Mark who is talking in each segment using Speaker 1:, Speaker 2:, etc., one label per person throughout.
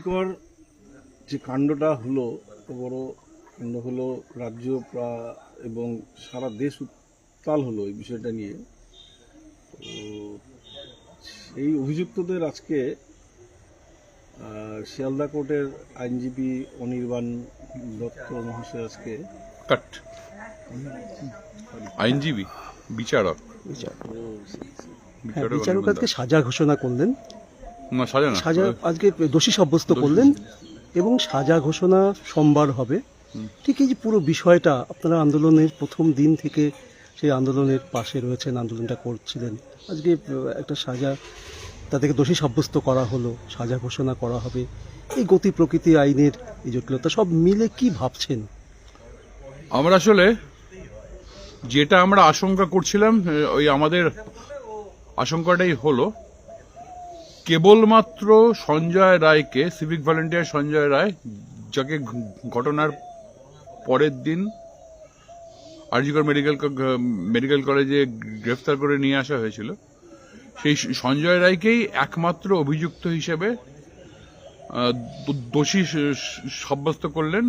Speaker 1: কর যে কাণ্ডটা হলো এত বড় কাণ্ড হলো রাজ্য প্রা- এবং সারা দেশ উত্তাল হলো এই বিষয়টা নিয়ে। তো সেই অভিযুক্তদের আজকে শিয়ালদা কোর্টের আইনজীবী অনির্বাণ দত্ত মহাশয় আজকে
Speaker 2: কাট আইনজীবী বিচারক।
Speaker 3: হ্যাঁ
Speaker 2: বিচারক
Speaker 3: বিচারক আজকে
Speaker 2: দাস।
Speaker 3: সাজা ঘোষণা করলেন।
Speaker 2: সাজা
Speaker 3: সাজা আজকে দোষী সাব্যস্ত করলেন এবং সাজা ঘোষণা সোমবার হবে। ঠিক এই যে পুরো বিষয়টা আপনারা আন্দোলনের প্রথম দিন থেকে সেই আন্দোলনের পাশে রয়েছেন আন্দোলনটা করছিলেন। আজকে একটা সাজা তাদেরকে দোষী সাব্যস্ত করা হলো সাজা ঘোষণা করা হবে। এই গতি প্রকৃতি আইনের এই জটিলতা সব মিলে কি ভাবছেন?
Speaker 2: আমরা আসলে যেটা আমরা আশঙ্কা করছিলাম ওই আমাদের আশঙ্কাটাই হলো কেবলমাত্র সঞ্জয় রায়কে সিভিক ভলেন্টিয়ার সঞ্জয় রায়, যাকে ঘটনার পরের দিন আরজিকর মেডিকেল মেডিকেল কলেজে গ্রেফতার করে নিয়ে আসা হয়েছিল, সেই সঞ্জয় রায়কেই একমাত্র অভিযুক্ত হিসেবে দোষী সাব্যস্ত করলেন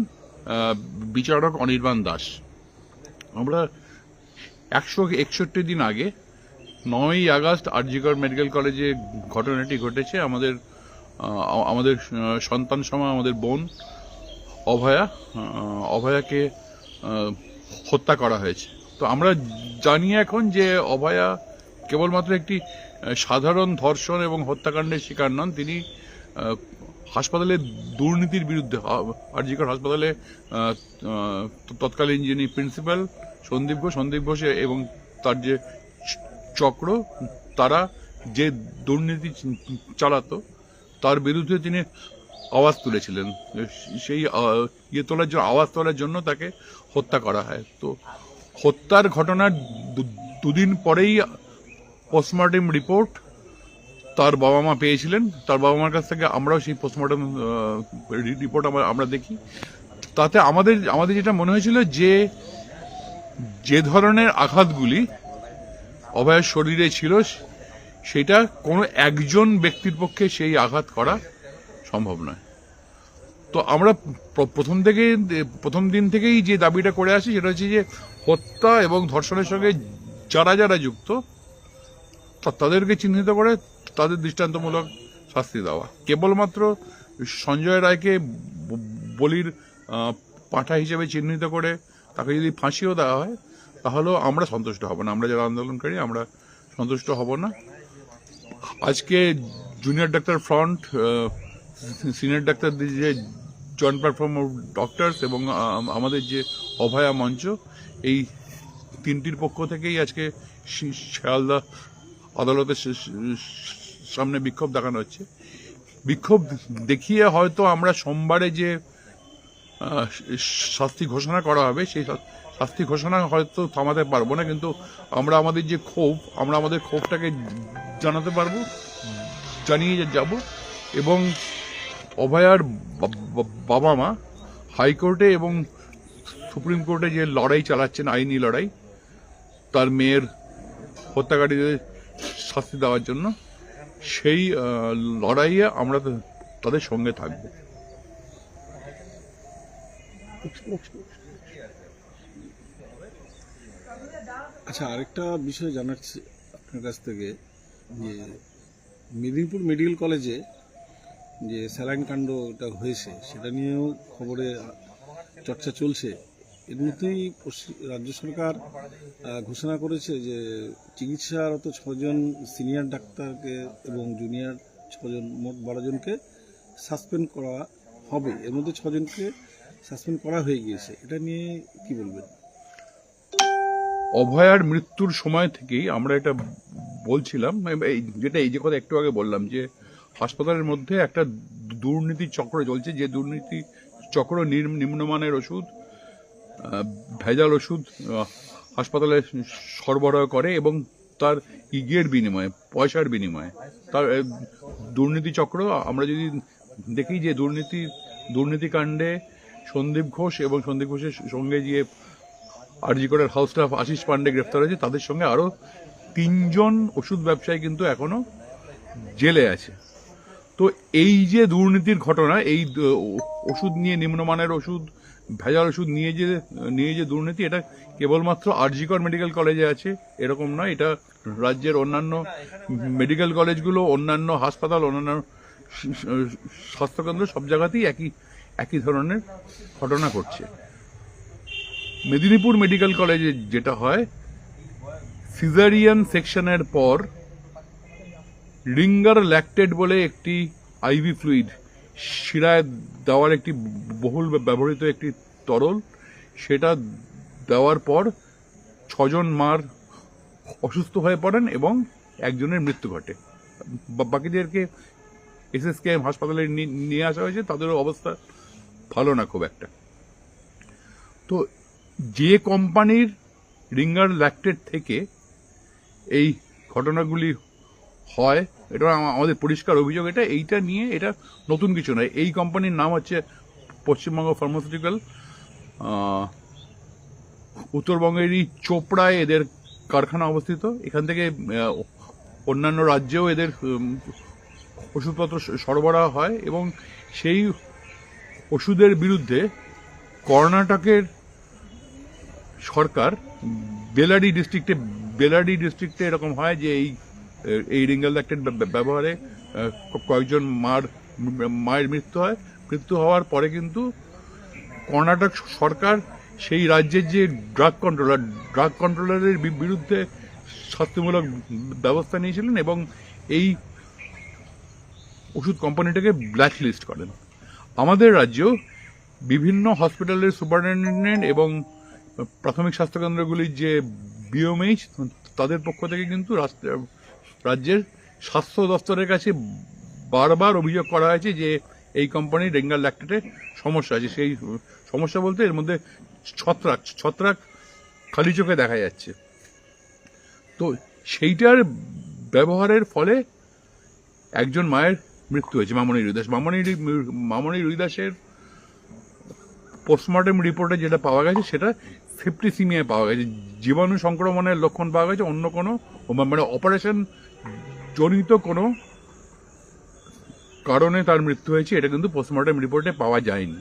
Speaker 2: বিচারক অনির্বাণ দাস। আমরা একশো একষট্টি দিন আগে নয়ই আগস্ট আরজিকর মেডিকেল কলেজে ঘটনাটি ঘটেছে। আমাদের আমাদের সন্তান সময় আমাদের বোন অভয়া অভয়াকে হত্যা করা হয়েছে। তো আমরা জানি এখন যে অভয়া কেবলমাত্র একটি সাধারণ ধর্ষণ এবং হত্যাকাণ্ডের শিকার নন, তিনি হাসপাতালে দুর্নীতির বিরুদ্ধে আরজিকর হাসপাতালে তৎকালীন যিনি প্রিন্সিপাল সন্দীপ ঘোষ সন্দীপ ঘোষ এবং তার যে চক্র, তারা যে দুর্নীতি চালাতো, তার বিরুদ্ধে তিনি আওয়াজ তুলেছিলেন। সেই ইয়ে তোলার জন্য, আওয়াজ তোলার জন্য তাকে হত্যা করা হয়। তো হত্যার ঘটনার দুদিন পরেই পোস্টমর্টেম রিপোর্ট তার বাবা মা পেয়েছিলেন। তার বাবা মার কাছ থেকে আমরাও সেই পোস্টমর্টম রিপোর্ট আমরা আমরা দেখি। তাতে আমাদের আমাদের যেটা মনে হয়েছিল যে যে ধরনের আঘাতগুলি অভয়ের শরীরে ছিল, সেটা কোনো একজন ব্যক্তির পক্ষে সেই আঘাত করা সম্ভব নয়। তো আমরা প্রথম থেকে, প্রথম দিন থেকেই যে দাবিটা করে আসি, সেটা হচ্ছে যে হত্যা এবং ধর্ষণের সঙ্গে যারা যারা যুক্ত তাদেরকে চিহ্নিত করে তাদের দৃষ্টান্তমূলক শাস্তি দেওয়া। কেবলমাত্র সঞ্জয় রায়কে বলির পাঁঠা হিসেবে চিহ্নিত করে তাকে যদি ফাঁসিও দেওয়া হয় তাহলেও আমরা সন্তুষ্ট হব না। আমরা যারা আন্দোলনকারী, আমরা সন্তুষ্ট হব না। আজকে জুনিয়র ডাক্তার ফ্রন্ট সিনিয়র ডাক্তার যে জয়েন্ট প্ল্যাটফর্ম অফ ডক্টরস এবং আমাদের যে অভয়া মঞ্চ, এই তিনটির পক্ষ থেকেই আজকে শিয়ালদা আদালতের সামনে বিক্ষোভ দেখানো হচ্ছে। বিক্ষোভ দেখিয়ে হয়তো আমরা সোমবারে যে শাস্তি ঘোষণা করা হবে, সেই শাস্তি ঘোষণা হয়তো থামাতে পারব না, কিন্তু আমরা আমাদের যে ক্ষোভ, আমরা আমাদের ক্ষোভটাকে জানাতে পারব, জানিয়ে যাব। এবং অভয়ার বাবা মা হাইকোর্টে এবং সুপ্রিম কোর্টে যে লড়াই চালাচ্ছেন, আইনি লড়াই, তার মেয়ের হত্যাকারীদের শাস্তি দেওয়ার জন্য, সেই লড়াইয়ে আমরা তাদের সঙ্গে থাকব।
Speaker 1: আচ্ছা আরেকটা বিষয় জানার আপনার কাছ থেকে যে মেদিনীপুর মেডিকেল কলেজে যে স্যালাইন কাণ্ড কাণ্ডটা হয়েছে, সেটা নিয়েও খবরে চর্চা চলছে। এর মধ্যেই রাজ্য সরকার ঘোষণা করেছে যে চিকিৎসারত ছজন সিনিয়র ডাক্তারকে এবং জুনিয়র ছজন, মোট বারো জনকে সাসপেন্ড করা হবে। এর মধ্যে ছজনকে সাসপেন্ড করা হয়ে গিয়েছে। এটা নিয়ে কি বলবেন?
Speaker 2: অভয়ার মৃত্যুর সময় থেকেই আমরা এটা বলছিলাম যেটা এই যে কথা একটু আগে বললাম যে হাসপাতালের মধ্যে একটা দুর্নীতি চক্র চলছে, যে দুর্নীতি চক্র নিম্নমানের ওষুধ ভেজাল ওষুধ হাসপাতালে সরবরাহ করে এবং তার ইগের বিনিময়ে, পয়সার বিনিময়ে। তার দুর্নীতি চক্র, আমরা যদি দেখি যে দুর্নীতি দুর্নীতিকাণ্ডে সন্দীপ ঘোষ এবং সন্দীপ ঘোষের সঙ্গে যে আরজিকরের হাউস স্টাফ আশিস পান্ডে গ্রেফতার হয়েছে। তাদের সঙ্গে আরও তিনজন ওষুধ ব্যবসায়ী কিন্তু এখনও জেলে আছে। তো এই যে দুর্নীতির ঘটনা, এই ওষুধ নিয়ে নিম্নমানের ওষুধ, ভেজাল ওষুধ নিয়ে যে নিয়ে যে দুর্নীতি, এটা কেবলমাত্র আরজিকর মেডিকেল কলেজে আছে, এরকম নয়। এটা রাজ্যের অন্যান্য মেডিকেল কলেজগুলো, অন্যান্য হাসপাতাল, অন্যান্য স্বাস্থ্যকেন্দ্র, সব জায়গাতেই একই একই ধরনের ঘটনা ঘটছে। মেদিনীপুর মেডিকেল কলেজে যেটা হয়, সিজারিয়ান সেকশনের পর রিঙ্গার ল্যাকটেড বলে একটি আইভি ফ্লুইড শিরায় দেওয়ার একটি বহুল ব্যবহৃত একটি তরল, সেটা দেওয়ার পর ছজন মার অসুস্থ হয়ে পড়েন এবং একজনের মৃত্যু ঘটে। বাকিদেরকে এসএসকেএম হাসপাতালে নিয়ে আসা হয়েছে, তাদেরও অবস্থা ভালো না খুব একটা। তো যে কোম্পানির রিঙ্গার ল্যাকটেড থেকে এই ঘটনাগুলি হয়, এটা আমাদের পরিষ্কার অভিযোগ, এটা এইটা নিয়ে এটা নতুন কিছু নয়। এই কোম্পানির নাম হচ্ছে পশ্চিমবঙ্গ ফার্মাসিউটিক্যাল উত্তরবঙ্গেরই চোপড়ায় এদের কারখানা অবস্থিত। এখান থেকে অন্যান্য রাজ্যেও এদের ওষুধপত্র সরবরাহ হয় এবং সেই ওষুধের বিরুদ্ধে কর্ণাটকের সরকার বেলাডি ডিস্ট্রিক্টে বেলাডি ডিস্ট্রিক্টে এরকম হয় যে এই এই রিঙ্গেল ল্যাকটেড ব্যবহারে কয়েকজন মার, মায়ের মৃত্যু হয়। মৃত্যু হওয়ার পরে কিন্তু কর্ণাটক সরকার সেই রাজ্যের যে ড্রাগ কন্ট্রোলার ড্রাগ কন্ট্রোলারের বিরুদ্ধে শাস্তিমূলক ব্যবস্থা নিয়েছিলেন এবং এই ওষুধ কোম্পানিটাকে ব্ল্যাকলিস্ট করেন। আমাদের রাজ্য বিভিন্ন হসপিটালের সুপারিনটেন্ডেন্ট এবং প্রাথমিক স্বাস্থ্যকেন্দ্রগুলির যে বিওমএইচ তাদের পক্ষ থেকে কিন্তু রাজ্যের স্বাস্থ্য দপ্তরের কাছে বারবার অভিযোগ করা হয়েছে যে এই কোম্পানির রেঙ্গাল ল্যাকটেটে সমস্যা আছে। সেই সমস্যা বলতে এর মধ্যে ছত্রাক ছত্রাক খালি চোখে দেখা যাচ্ছে। তো সেইটার ব্যবহারের ফলে একজন মায়ের মৃত্যু হয়েছে, মামনি রুইদাস মামনি মামনি রুইদাসের পোস্টমর্টম রিপোর্টে যেটা পাওয়া গেছে, সেটা সেপ্টিসিমিয়ায় পাওয়া গেছে। জীবাণু সংক্রমণের লক্ষণ পাওয়া গেছে। অন্য কোনো মানে অপারেশন জনিত কোনো কারণে তার মৃত্যু হয়েছে। এটা কিন্তু পোস্টমর্টম রিপোর্টে পাওয়া যায়নি।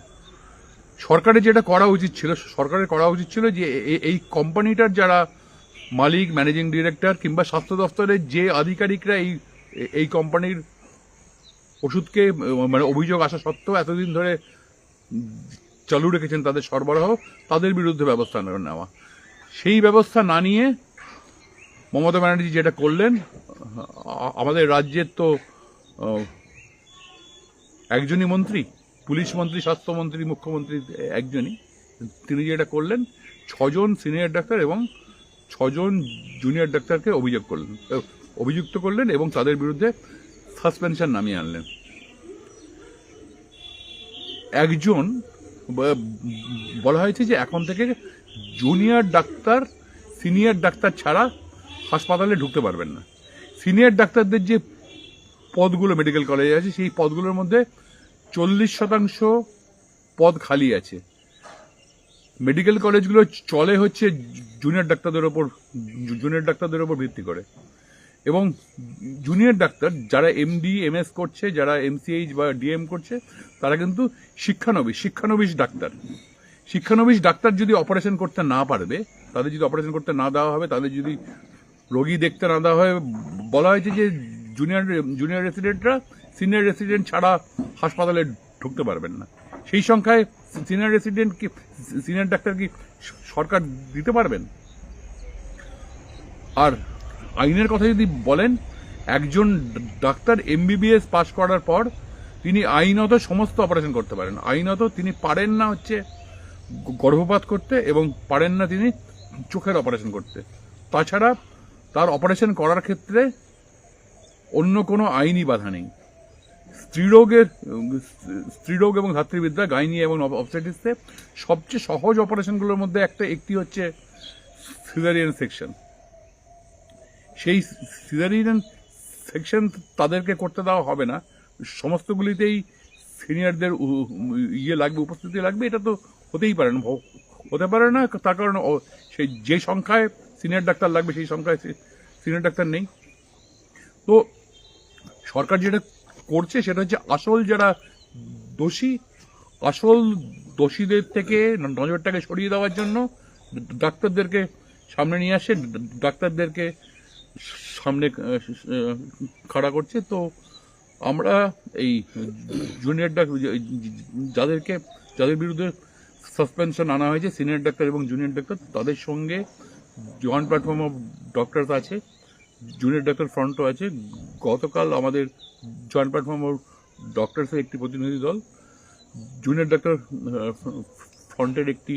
Speaker 2: সরকারের যেটা করা উচিত ছিল, সরকারের করা উচিত ছিল যে এই কোম্পানিটার যারা মালিক ম্যানেজিং ডিরেক্টর কিংবা স্বাস্থ্য দপ্তরের যে আধিকারিকরা এই এই কোম্পানির ওষুধকে মানে অভিযোগ আসা সত্ত্বেও এতদিন ধরে চালু রেখেছেন, তাদের সরবরাহ, তাদের বিরুদ্ধে ব্যবস্থা নেওয়া। সেই ব্যবস্থা না নিয়ে মমতা ব্যানার্জি যেটা করলেন, আমাদের রাজ্যের তো একজনই মন্ত্রী, পুলিশ মন্ত্রী স্বাস্থ্যমন্ত্রী মুখ্যমন্ত্রী একজনই। তিনি যেটা করলেন, ছজন সিনিয়র ডাক্তার এবং ছজন জুনিয়র ডাক্তারকে অভিযোগ করলেন, অভিযুক্ত করলেন এবং তাদের বিরুদ্ধে সাসপেনশন নামিয়ে আনলেন। একজন বলা হয়েছে যে এখন থেকে জুনিয়র ডাক্তার, সিনিয়র ডাক্তার ছাড়া হাসপাতালে ঢুকতে পারবেন না। সিনিয়র ডাক্তারদের যে পদগুলো মেডিকেল কলেজে আছে, সেই পদগুলোর মধ্যে চল্লিশ শতাংশ পদ খালি আছে। মেডিকেল কলেজগুলো চলে হচ্ছে জুনিয়র ডাক্তারদের ওপর, জুনিয়র ডাক্তারদের ওপর ভিত্তি করে। এবং জুনিয়র ডাক্তার যারা এমডি এমএস করছে, যারা এমসিএইচ বা ডিএম করছে, তারা কিন্তু শিক্ষানবিশ শিক্ষানবিশ ডাক্তার শিক্ষানবিশ ডাক্তার যদি অপারেশন করতে না পারবে, তাদের যদি অপারেশন করতে না দেওয়া হবে, তাদের যদি রোগী দেখতে না দেওয়া হয় বলা হয়েছে যে জুনিয়র জুনিয়র রেসিডেন্টরা সিনিয়র রেসিডেন্ট ছাড়া হাসপাতালে ঢুকতে পারবেন না। সেই সংখ্যায় সিনিয়র রেসিডেন্ট কি সিনিয়র ডাক্তার কি সরকার দিতে পারবেন? আর আইনের কথা যদি বলেন, একজন ডাক্তার এমবিবিএস পাশ করার পর তিনি আইনত সমস্ত অপারেশন করতে পারেন। আইনত তিনি পারেন না হচ্ছে গর্ভপাত করতে এবং পারেন না তিনি চোখের অপারেশন করতে। তাছাড়া তার অপারেশন করার ক্ষেত্রে অন্য কোনো আইনি বাধা নেই। স্ত্রীরোগের, স্ত্রীরোগ এবং ধাত্রীবিদ্যা, গাইনি এবং অবস্টেটিক্সে সবচেয়ে সহজ অপারেশনগুলোর মধ্যে একটা, একটি হচ্ছে সিজারিয়ান সেকশন সেই সিজারিয়ান সেকশন তাদেরকে করতে দেওয়া হবে না। সমস্তগুলিতেই সিনিয়রদের ইয়ে লাগবে, উপস্থিতি লাগবে, এটা তো হতেই পারে না। হতে পারে না, তার কারণ সেই যে সংখ্যায় সিনিয়র ডাক্তার লাগবে, সেই সংখ্যায় সিনিয়র ডাক্তার নেই। তো সরকার যেটা করছে, সেটা হচ্ছে আসল যারা দোষী, আসল দোষীদের থেকে নজরটাকে সরিয়ে দেওয়ার জন্য ডাক্তারদেরকে সামনে নিয়ে আসে, ডাক্তারদেরকে সামনে খাড়া করছে, তো আমরা এই জুনিয়র ডাক্তার যাদেরকে, যাদের বিরুদ্ধে সাসপেনশন আনা হয়েছে সিনিয়র ডাক্তার এবং জুনিয়র ডাক্তার, তাদের সঙ্গে জয়েন্ট প্ল্যাটফর্ম অফ ডক্টরস আছে জুনিয়র ডাক্তার ফ্রন্টও আছে। গতকাল আমাদের জয়েন্ট প্ল্যাটফর্ম অফ ডক্টরসের একটি প্রতিনিধি দল জুনিয়র ডাক্তার ফ্রন্টের একটি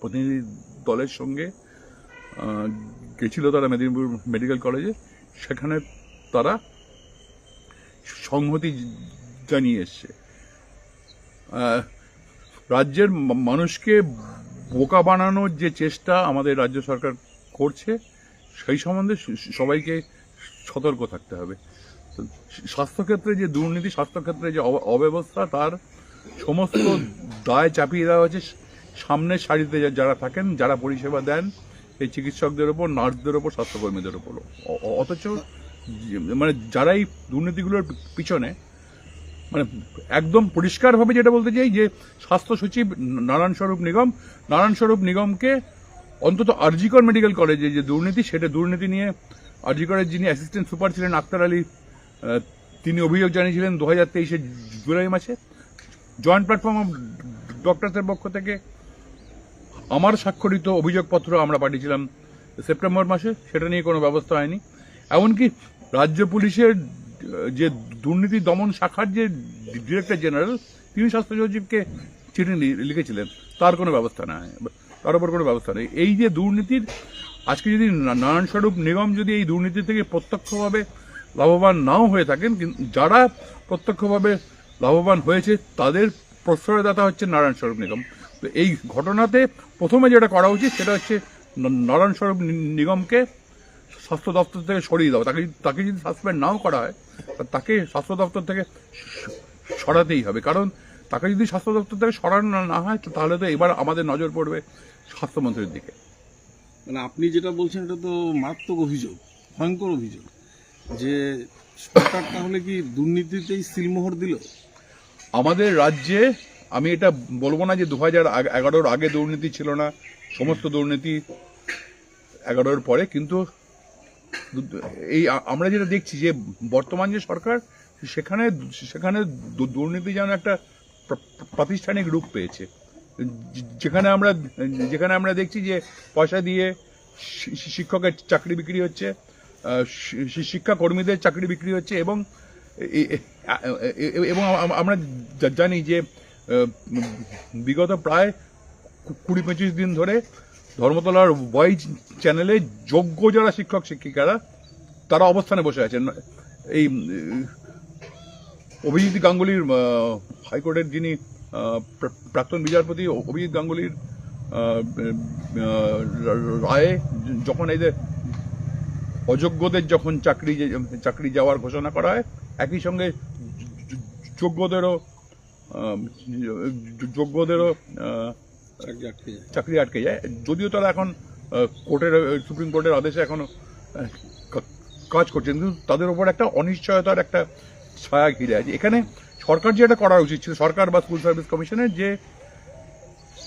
Speaker 2: প্রতিনিধি দলের সঙ্গে গেছিল তারা মেদিনীপুর মেডিকেল কলেজে, সেখানে তারা সংহতি জানিয়ে এসছে। রাজ্যের মানুষকে বোকা বানানোর যে চেষ্টা আমাদের রাজ্য সরকার করছে, সেই সম্বন্ধে সবাইকে সতর্ক থাকতে হবে। স্বাস্থ্যক্ষেত্রে যে দুর্নীতি, স্বাস্থ্যক্ষেত্রে যে অব- অব্যবস্থা, তার সমস্ত দায় চাপিয়ে দেওয়া হয়েছে। সামনের সারিতে যারা থাকেন, যারা পরিষেবা দেন এই চিকিৎসকদের ওপর, নার্সদের ওপর, স্বাস্থ্যকর্মীদের ওপর। অথচ মানে যারা এই দুর্নীতিগুলোর পিছনে মানে একদম পরিষ্কারভাবে যেটা বলতে চাই যে, স্বাস্থ্য সচিব নারায়ণ স্বরূপ নিগম, নারায়ণ স্বরূপ নিগমকে অন্তত আরজিকর মেডিকেল কলেজে যে দুর্নীতি, সেটা দুর্নীতি নিয়ে আরজিকরের যিনি অ্যাসিস্ট্যান্ট সুপার ছিলেন আক্তার আলী তিনি অভিযোগ জানিয়েছিলেন দু হাজার তেইশে জুলাই মাসে। জয়েন্ট প্ল্যাটফর্ম অফ ডক্টরসের পক্ষ থেকে আমার স্বাক্ষরিত অভিযোগপত্র আমরা পাঠিয়েছিলাম সেপ্টেম্বর মাসে, সেটা নিয়ে কোনো ব্যবস্থা হয়নি। এমনকি রাজ্য পুলিশের যে দুর্নীতি দমন শাখার যে ডিরেক্টর জেনারেল, তিনি স্বাস্থ্য সচিবকে চিঠি লিখেছিলেন। তার কোনো ব্যবস্থা নেই তার উপর কোনো ব্যবস্থা নেই। এই যে দুর্নীতির, আজকে যদি না- নারায়ণ নিগম যদি এই দুর্নীতি থেকে প্রত্যক্ষভাবে লাভবান নাও হয়ে থাকেন কিন্তু যারা প্রত্যক্ষভাবে লাভবান হয়েছে, তাদের প্রশ্রয়দাতা হচ্ছে নারায়ণ স্বরূপ নিগম। তো এই ঘটনাতে প্রথমে যেটা করা উচিত সেটা হচ্ছে ন- নারায়ণ স্বরূপ নিগমকে স্বাস্থ্য দপ্তর থেকে সরিয়ে দেওয়া। তাকে তাকে যদি সাসপেন্ড নাও করা হয় তাকে স্বাস্থ্য দপ্তর থেকে সরাতেই হবে। কারণ তাকে যদি স্বাস্থ্য দপ্তর থেকে সরানো না- হয় তাহলে তো এবার আমাদের নজর পড়বে স্বাস্থ্যমন্ত্রীর দিকে।
Speaker 1: মানে আপনি যেটা বলছেন এটা তো মারাত্মক অভিযোগ ভয়ঙ্কর অভিযোগ। যে সরকার তাহলে কি দুর্নীতিতেই সিলমোহর দিল?
Speaker 2: আমাদের রাজ্যে আমি এটা বলব না যে দু হাজার এগারোর আগে দুর্নীতি ছিল না, সমস্ত দুর্নীতি এগারোর পরে, কিন্তু এই আমরা যেটা দেখছি যে বর্তমান যে সরকার, সেখানে সেখানে দুর্নীতি যেন একটা প্রাতিষ্ঠানিক রূপ পেয়েছে। যেখানে আমরা যেখানে আমরা দেখছি যে পয়সা দিয়ে শিক্ষকের চাকরি বিক্রি হচ্ছে শিক্ষা কর্মীদের চাকরি বিক্রি হচ্ছে এবং এবং আমরা জানি যে বিগত প্রায় কুড়ি পঁচিশ দিন ধরে ধর্মতলার ওয়াইজ চ্যানেলে যোগ্য যারা শিক্ষক, শিক্ষিকারা, তারা অবস্থানে বসে আছেন। এই অভিজিৎ গাঙ্গুলির হাইকোর্টের যিনি প্রাক্তন বিচারপতি অভিজিৎ গাঙ্গুলির রায়ে যখন যে অযোগ্যদের যখন চাকরি চাকরি যাওয়ার ঘোষণা করা হয়, একই সঙ্গে যোগ্যদেরও যোগ্যদেরও
Speaker 1: চাকরি আটকে যায়।
Speaker 2: যদিও তারা এখন কোর্টের সুপ্রিম কোর্টের আদেশে এখনও কাজ করছেন কিন্তু তাদের উপর একটা অনিশ্চয়তার একটা ছায়া ঘিরে আছে। এখানে সরকার যেটা করা উচিত ছিল সরকার বা স্কুল সার্ভিস কমিশনের যে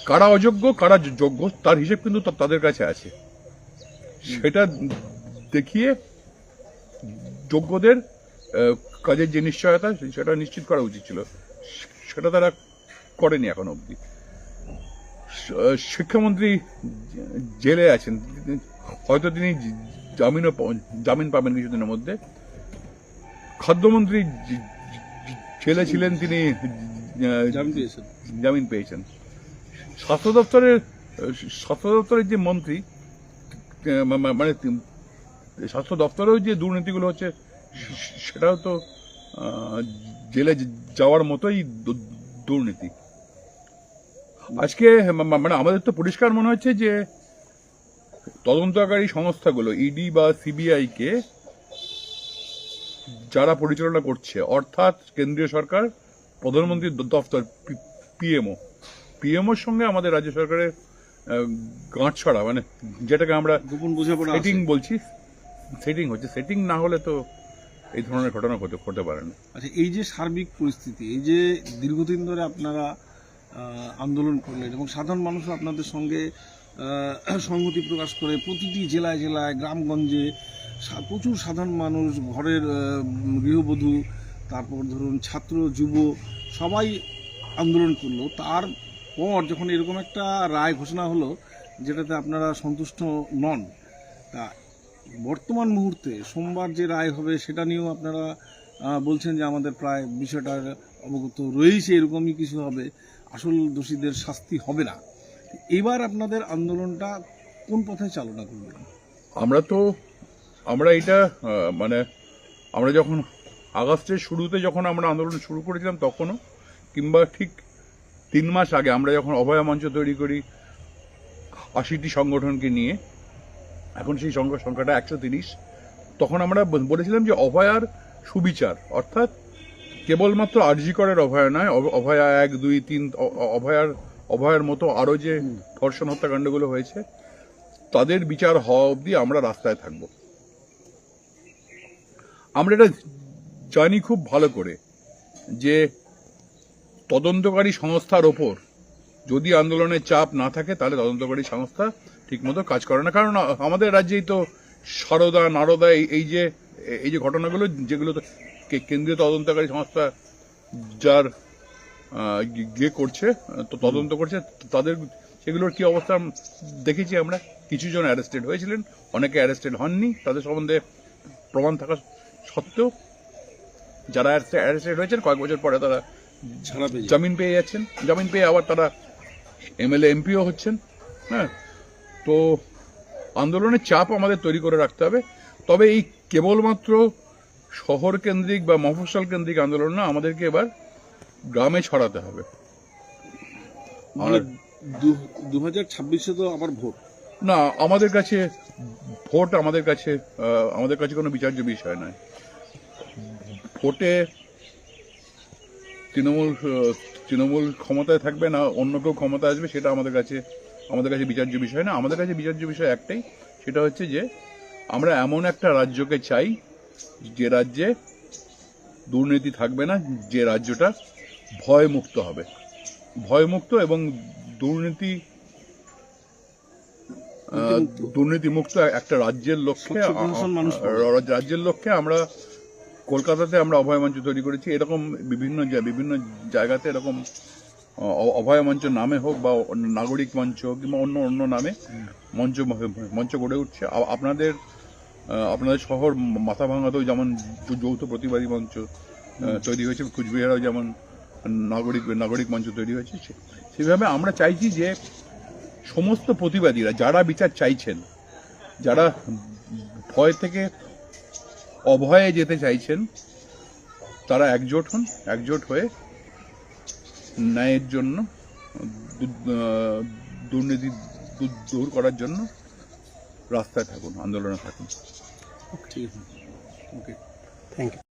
Speaker 2: কারা অযোগ্য কারা যোগ্য তার হিসেব কিন্তু তাদের কাছে আছে। সেটা দেখিয়ে যোগ্যদের কাজের যে নিশ্চয়তা সেটা নিশ্চিত করা উচিত ছিল। সেটা তারা করেনি এখন অবধি। শিক্ষামন্ত্রী জেলে আছেন। হয়তো তিনি জামিনও জামিন পাবেন কিছুদিনের মধ্যে। খাদ্যমন্ত্রী জেলে ছিলেন তিনি
Speaker 1: জামিন পেয়েছেন।
Speaker 2: স্বাস্থ্য দপ্তরের স্বাস্থ্য দপ্তরের যে মন্ত্রী মানে স্বাস্থ্য দপ্তরেও যে দুর্নীতিগুলো হচ্ছে সেটাও তো জেলে যাওয়ার মতোই দুর্নীতি। আজকে মানে আমাদের তো পরিষ্কার মনে হচ্ছে যে তদন্তকারী সংস্থাগুলো ইডি বা সিবিআই কে যারা পরিচালনা করছে অর্থাৎ কেন্দ্রীয় সরকার প্রধানমন্ত্রীর দ- দপ্তর পিএমও পিএমওর সঙ্গে আমাদের রাজ্য সরকারের গাঁট ছড়া মানে যেটাকে আমরা
Speaker 1: গোপন বোঝাপড়া
Speaker 2: সেটিং বলছি সেটিং হচ্ছে। সেটিং না হলে তো এই ধরনের ঘটনা ঘটে হতে পারে না।
Speaker 1: আচ্ছা এই যে সার্বিক পরিস্থিতি, এই যে দীর্ঘদিন ধরে আপনারা আন্দোলন করলেন এবং সাধারণ মানুষও আপনাদের সঙ্গে সংহতি প্রকাশ করে প্রতিটি জেলায় জেলায়, গ্রামগঞ্জে প্রচুর সাধারণ মানুষ, ঘরের গৃহবধূ, তারপর ধরুন ছাত্র, যুব, সবাই আন্দোলন করল। তারপর যখন এরকম একটা রায় ঘোষণা হলো, যেটাতে আপনারা সন্তুষ্ট নন, তা বর্তমান মুহূর্তে সোমবার যে রায় হবে সেটা নিয়েও আপনারা বলছেন যে আমাদের প্রায় বিষয়টার অবগত রয়েছে এরকমই কিছু হবে। আসল দোষীদের শাস্তি হবে না। এবার আপনাদের আন্দোলনটা কোন পথে চালনা করবেন?
Speaker 2: আমরা তো, আমরা এটা মানে আমরা যখন আগস্টের শুরুতে যখন আমরা আন্দোলন শুরু করেছিলাম তখনও, কিংবা ঠিক তিন মাস আগে আমরা যখন অভয়া মঞ্চ তৈরি করি, আশিটি সংগঠনকে নিয়ে এখন সেই সংখ্যা সংখ্যাটা একশো তিরিশ। তখন আমরা বলেছিলাম যে অভয়ার সুবিচার অর্থাৎ কেবলমাত্র আরজি করের অভয়া নয় অভয়া এক দুই তিন অভয়ার অভয়ার মতো আরও যে ধর্ষণ হত্যাকাণ্ডগুলো হয়েছে তাদের বিচার হওয়া অবধি আমরা রাস্তায় থাকব। আমরা এটা জানি খুব ভালো করে যে তদন্তকারী সংস্থার ওপর যদি আন্দোলনের চাপ না থাকে তাহলে তদন্তকারী সংস্থা ঠিকমতো কাজ করে না। কারণ আমাদের রাজ্যেই তো সারদা নারদা এই- এই যে এই যে ঘটনাগুলো যেগুলো তো কেন্দ্রীয় তদন্তকারী সংস্থা যার গিয়ে করছে তো তদন্ত করছে তাদের সেগুলোর কি অবস্থা দেখেছি আমরা। কিছু জন অ্যারেস্টেড হয়েছিলেন অনেকে অ্যারেস্টেড হননি। তাদের সম্বন্ধে প্রমাণ থাকা সত্ত্বেও যারা অ্যারেস্টেড হয়েছেন কয়েক বছর পরে তারা। জামিন পেয়ে যাচ্ছেন। জামিন পেয়ে আবার তারা এমএলএ এমপিও হচ্ছেন। হ্যাঁ তো আন্দোলনের চাপ আমাদের তৈরি করে রাখতে হবে। তবে এই কেবলমাত্র শহর কেন্দ্রিক বা মফস্বল কেন্দ্রিক আন্দোলন না আমাদেরকে এবার গ্রামে ছড়াতে হবে।
Speaker 1: মানে দু হাজার ছাব্বিশে তো আবার ভোট।
Speaker 2: না আমাদের কাছে ভোট আমাদের কাছে আমাদের কাছে কোনো বিচার্য বিষয় নয়। ভোটে তৃণমূল তৃণমূল ক্ষমতায় থাকবে না অন্য কেউ ক্ষমতা আসবে সেটা আমাদের কাছে আমাদের কাছে বিচার্য বিষয় না আমাদের কাছে বিচার্য বিষয় একটাই সেটা হচ্ছে যে আমরা এমন একটা রাজ্যকে চাই যে রাজ্যে দুর্নীতি থাকবে না যে রাজ্যটা ভয়মুক্ত হবে। ভয়মুক্ত এবং দুর্নীতি দুর্নীতিমুক্ত একটা রাজ্যের লক্ষ্যে রাজ্যের লক্ষ্যে আমরা কলকাতাতে আমরা অভয় মঞ্চ তৈরি করেছি এরকম বিভিন্ন বিভিন্ন জায়গাতে এরকম অভয় মঞ্চ নামে হোক বা নাগরিক মঞ্চ হোক কিংবা অন্য অন্য নামে মঞ্চ মঞ্চ গড়ে উঠছে। আপনাদের আপনাদের শহর মাথা ভাঙাতেও যেমন যৌথ প্রতিবাদী মঞ্চ তৈরি হয়েছে, কুচবিহারেও যেমন নাগরিক নাগরিক মঞ্চ তৈরি হয়েছে সেভাবে আমরা চাইছি যে সমস্ত প্রতিবাদীরা, যারা বিচার চাইছেন, যারা ভয় থেকে অভয়ে যেতে চাইছেন, তারা একজোট হন, একজোট হয়ে ন্যায়ের জন্য দুর্নীতি দূর- করার জন্য রাস্তায় থাকুন, আন্দোলনে থাকুন।
Speaker 1: ঠিক আছে। Okay
Speaker 3: thank you